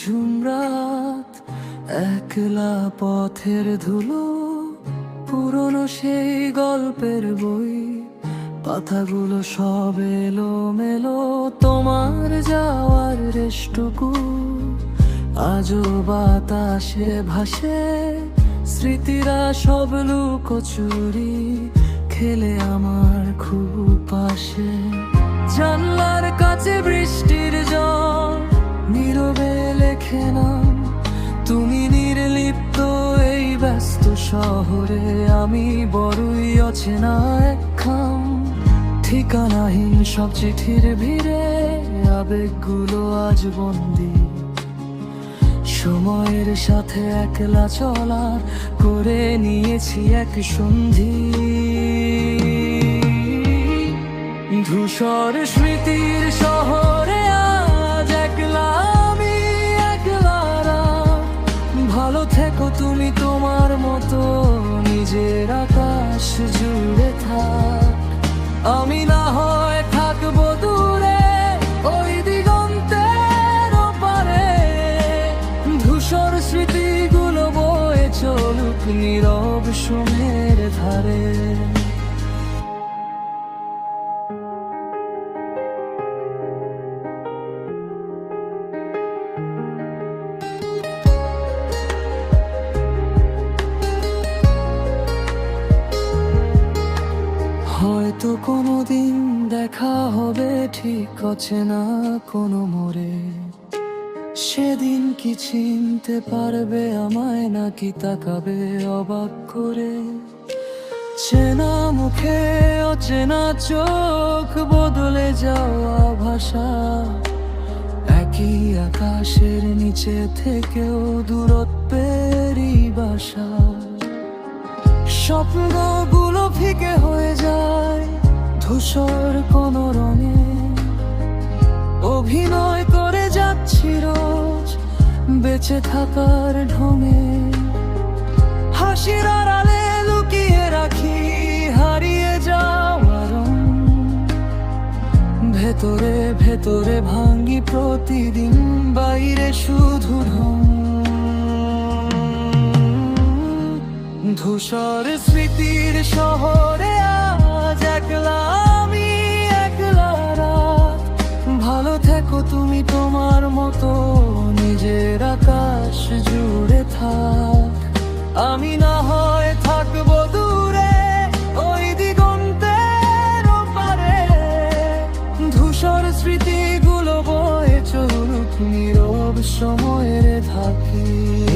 ঝুমরাত, একলা পথের ধুলো, পুরনো সেই গল্পের বই পাতাগুলো সব এলো মেলো তোমার যাওয়ার রেষ্টুকু আজও বাতাসে ভাসে, স্মৃতিরা সব লুকোচুরি, খেলে আমার খুব পাশে। জানলার কাছে বৃষ্টির জল লেখে নাম তুমি নির্লিপ্ত এই ব্যস্ত শহরে, আমি বড়ই অচেনা এক খাম ঠিকানাহীন সব চিঠির ভিড়ে আবেগগুলো আজ বন্দি। সময়ের সাথে একলা চলার করে নিয়েছি এক সন্ধি। ধূসর মতো নিজের আকাশ জুড়ে থাক। আমি না হয় থাকব দূরে, ওই দিগন্তের পারে ধূসর স্মৃতিগুলো বয়ে চলুক নীরব সময়ের ধারে। হয়তো কোনোদিন দেখা হবে, ঠিক আছে না কোনো মোড়ে। সেদিন কি চিনতে পারবে আমায়, নাকি তাকাবে অবাক করে? চেনা মুখে অচেনা চোখ, বদলে যাওয়া ভাষা। একই আকাশের নিচে থেকেও দূরত্বেরই বাসা। স্বপ্নগুলো ফিকে হয়ে যায় ধূসর কোন রঙে অভিনয় করে যাচ্ছি রোজ, বেঁচে থাকার ঢঙে। হাসির আড়ালে লুকিয়ে রাখি, হারিয়ে যাওয়া রং। ভেতরে ভেতরে ভাঙ্গি প্রতিদিন, বাইরে শুধু ঢং। ধূসর স্মৃতির শহরে সময়ের থাকি